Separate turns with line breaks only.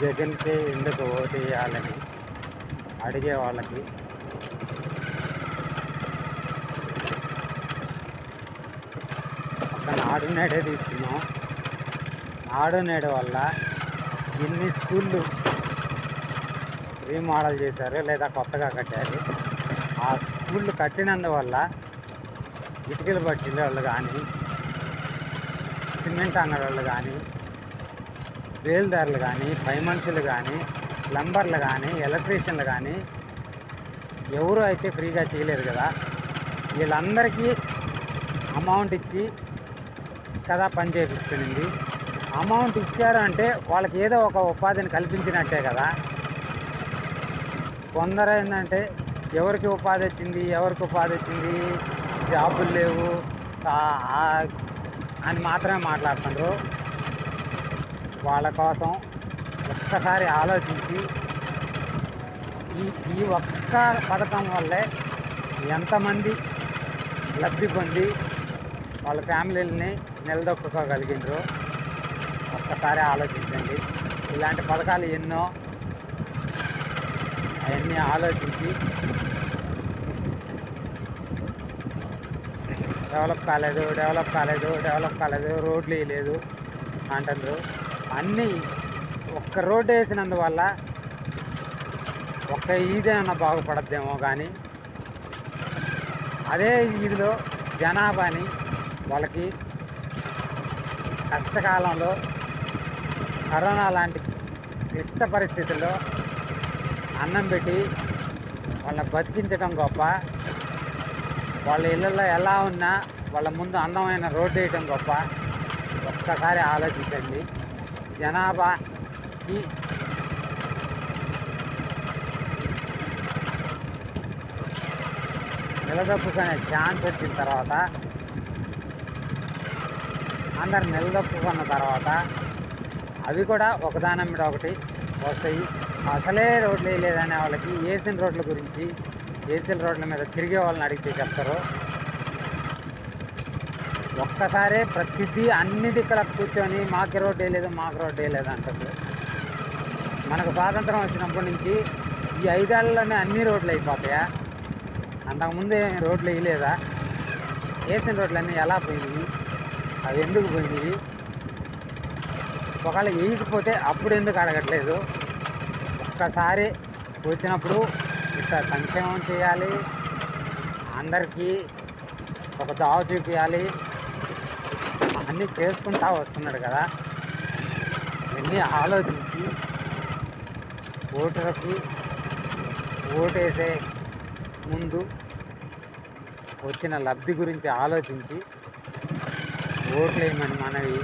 జగన్కి ఎందుకు ఓటు వేయాలని అడిగే వాళ్ళకి ఒక నాడు నేడే తీసుకున్నాం. నాడు నేడు వల్ల ఎన్ని స్కూళ్ళు రీమోడల్ చేశారు లేదా కొత్తగా కట్టారు. ఆ స్కూళ్ళు కట్టినందువల్ల ఇటుకలు పట్టిన వాళ్ళు కానీ సిమెంట్ అంగడి వాళ్ళు కానీ బేల్దారులు కానీ పై మనుషులు కానీ ప్లంబర్లు కానీ ఎలక్ట్రీషియన్లు కానీ ఎవరు అయితే ఫ్రీగా చేయలేరు కదా. వీళ్ళందరికీ అమౌంట్ ఇచ్చి కదా పని చేయించుకునింది అమౌంట్ ఇచ్చారు అంటే వాళ్ళకి ఏదో ఒక ఉపాధిని కల్పించినట్టే కదా. కొందరు ఏంటంటే ఎవరికి ఉపాధి వచ్చింది ఎవరికి ఉపాధి వచ్చింది జాబులు లేవు అని మాత్రమే మాట్లాడుతున్నారు వాళ్ళ కోసం ఒక్కసారి ఆలోచించి ఈ ఈ ఒక్క పథకం వల్లే ఎంతమంది లబ్ధి పొంది వాళ్ళ ఫ్యామిలీలని నిలదొక్కుకోగలిగినారు ఒక్కసారి ఆలోచించండి. ఇలాంటి పథకాలు ఎన్నో అవన్నీ ఆలోచించి డెవలప్ కాలేదు డెవలప్ కాలేదు డెవలప్ కాలేదు రోడ్లు వేయలేదు అంటారు అన్నీ ఒక్క రోడ్డు వేసినందువల్ల ఒక్క ఈదేమన్నా బాగుపడద్దేమో కానీ అదే ఈదిలో జనాభాని వాళ్ళకి కష్టకాలంలో కరోనా లాంటి క్లిష్ట పరిస్థితుల్లో అన్నం పెట్టి వాళ్ళని బతికించడం గొప్ప. వాళ్ళ ఇళ్ళల్లో ఎలా ఉన్నా వాళ్ళ ముందు అందమైన రోడ్డు వేయటం గొప్ప. ఒక్కసారి ఆలోచించండి. జనాభాకి నిలదొక్కునే ఛాన్స్ వచ్చిన తర్వాత అందరు నిలదొక్కున్న తర్వాత అవి కూడా ఒకదాని మీద ఒకటి వస్తాయి. అసలే రోడ్లు వేయలేదనే వాళ్ళకి ఏసిన రోడ్ల గురించి వేసిన రోడ్ల మీద తిరిగే వాళ్ళని అడిగితే చెప్తారు. ఒక్కసారే ప్రతిదీ అన్ని దిక్కుల కూర్చొని మాకు రోడ్డే వేయలేదు మాకు రోడ్డే వేయలేదు అంటారు. మనకు స్వాతంత్రం వచ్చినప్పటి నుంచి ఈ ఐదేళ్ళలోనే అన్ని రోడ్లు అయిపోతాయా? అంతకుముందు రోడ్లు వేయలేదా? వేసిన రోడ్లన్నీ ఎలా పోయినాయి? అవి ఎందుకు పోయినాయి? ఒకవేళ వేయకపోతే అప్పుడు ఎందుకు అడగట్లేదు? ఒక్కసారి వచ్చినప్పుడు ఇంత సంక్షేమం చేయాలి అందరికీ ఒక దావ చూపించాలి అన్నీ చేసుకుంటా వస్తున్నాడు కదా. ఇవన్నీ ఆలోచించి ఓటర్కి ఓటేసే ముందు వచ్చిన లబ్ధి గురించి ఆలోచించి ఓట్లేయమని మనవి